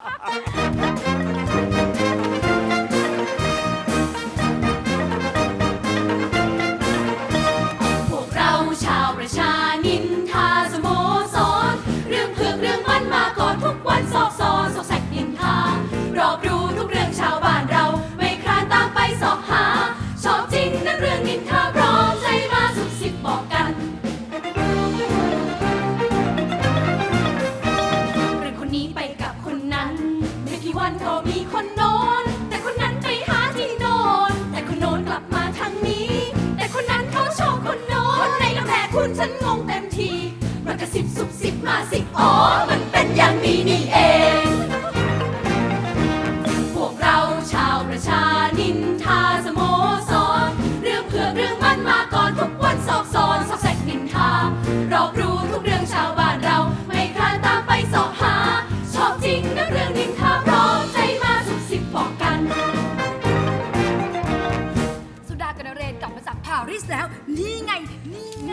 Ha ha ha! สิบสุบสิบมาสิอ๋อ มันเป็นอย่างนี้นี่เอง พวกเราชาวประชานินทาสโมสร เรื่องเผือกเรื่องมันมาก่อนทุกวันสอบสอนสอบแสกนินทารอบรู้ทุกเรื่องชาวบ้านเรา ไม่คลานตามไปสอบหา ชอบจริงนะเรื่องนินทาพร้อมใจมาสุกสิบบอกกัน สุดากับนเรนกลับมาจากปารีสแล้ว นี่ไง นี่ไง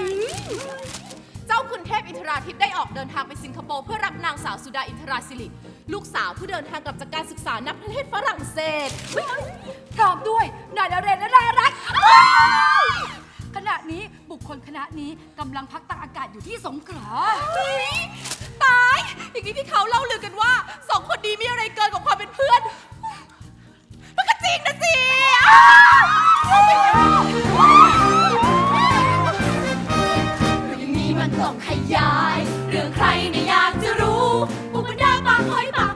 เทพอินทราทิพย์ได้ออกเดินทางไปสิงคโปร์เพื่อรับนางสาวสุดาอินทราสิริลูกสาวผู้เดินทางกลับจากการศึกษานักประเทศฝรั่งเศสพร้อมด้วยนายนเรนและนายรักขณะนี้บุคคลคณะนี้กำลังพักตากอากาศอยู่ที่สงขลาตาย อย่างนี้ที่เขาเล่าลือกันว่าสองคนดีมีอะไรเกินกว่าความเป็นเพื่อน มันก็จริงนะสิ ต้องขยาย เรื่องใครไม่อยากจะรู้ ปุปดาปากหอยปาก